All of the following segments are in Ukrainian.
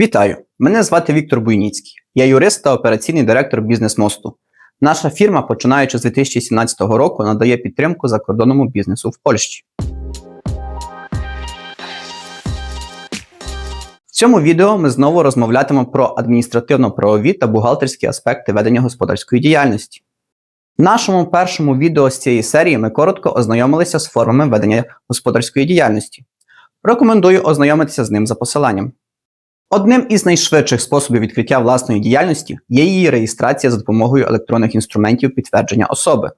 Вітаю! Мене звати Віктор Буйніцький. Я юрист та операційний директор бізнес-мосту. Наша фірма, починаючи з 2017 року, надає підтримку закордонному бізнесу в Польщі. В цьому відео ми знову розмовлятимемо про адміністративно-правові та бухгалтерські аспекти ведення господарської діяльності. В нашому першому відео з цієї серії ми коротко ознайомилися з формами ведення господарської діяльності. Рекомендую ознайомитися з ним за посиланням. Одним із найшвидших способів відкриття власної діяльності є її реєстрація за допомогою електронних інструментів підтвердження особи.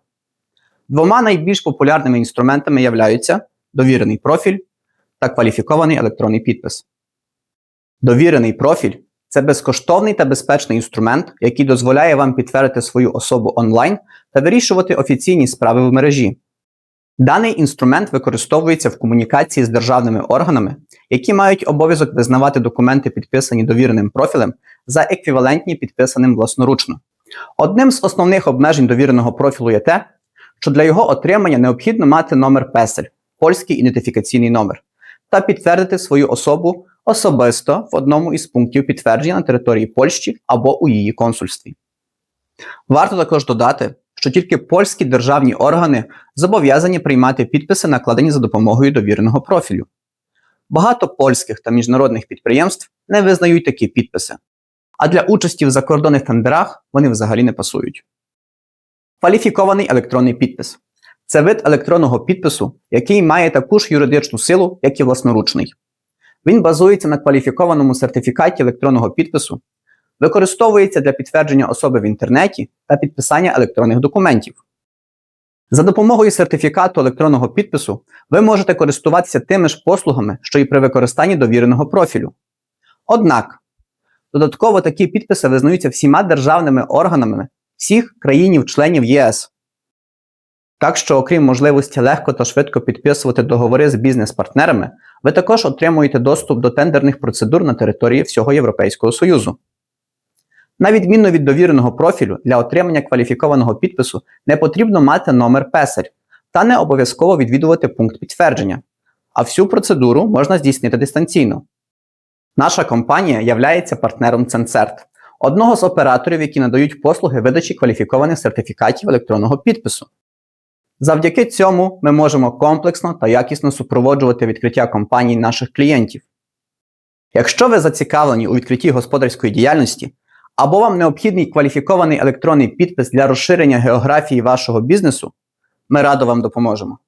Двома найбільш популярними інструментами являються довірений профіль та кваліфікований електронний підпис. Довірений профіль це безкоштовний та безпечний інструмент, який дозволяє вам підтвердити свою особу онлайн та вирішувати офіційні справи в мережі. Даний інструмент використовується в комунікації з державними органами, які мають обов'язок визнавати документи, підписані довіреним профілем, за еквівалентні підписаним власноручно. Одним з основних обмежень довіреного профілу є те, що для його отримання необхідно мати номер песель польський ідентифікаційний номер, та підтвердити свою особу особисто в одному із пунктів підтвердження на території Польщі або у її консульстві. Варто також додати, що тільки польські державні органи зобов'язані приймати підписи, накладені за допомогою довіреного профілю. Багато польських та міжнародних підприємств не визнають такі підписи, а для участі в закордонних тендерах вони взагалі не пасують. Кваліфікований електронний підпис це вид електронного підпису, який має таку ж юридичну силу, як і власноручний. Він базується на кваліфікованому сертифікаті електронного підпису, використовується для підтвердження особи в інтернеті та підписання електронних документів. За допомогою сертифікату електронного підпису ви можете користуватися тими ж послугами, що і при використанні довіреного профілю. Однак, додатково такі підписи визнаються всіма державними органами всіх країнів-членів ЄС. Так що, окрім можливості легко та швидко підписувати договори з бізнес-партнерами, ви також отримуєте доступ до тендерних процедур на території всього Європейського Союзу. На відміну від довіреного профілю, для отримання кваліфікованого підпису не потрібно мати номер песель та не обов'язково відвідувати пункт підтвердження. А всю процедуру можна здійснити дистанційно. Наша компанія являється партнером Ценцерт, одного з операторів, які надають послуги видачі кваліфікованих сертифікатів електронного підпису. Завдяки цьому ми можемо комплексно та якісно супроводжувати відкриття компаній наших клієнтів. Якщо ви зацікавлені у відкритті господарської діяльності, або вам необхідний кваліфікований електронний підпис для розширення географії вашого бізнесу, ми радо вам допоможемо.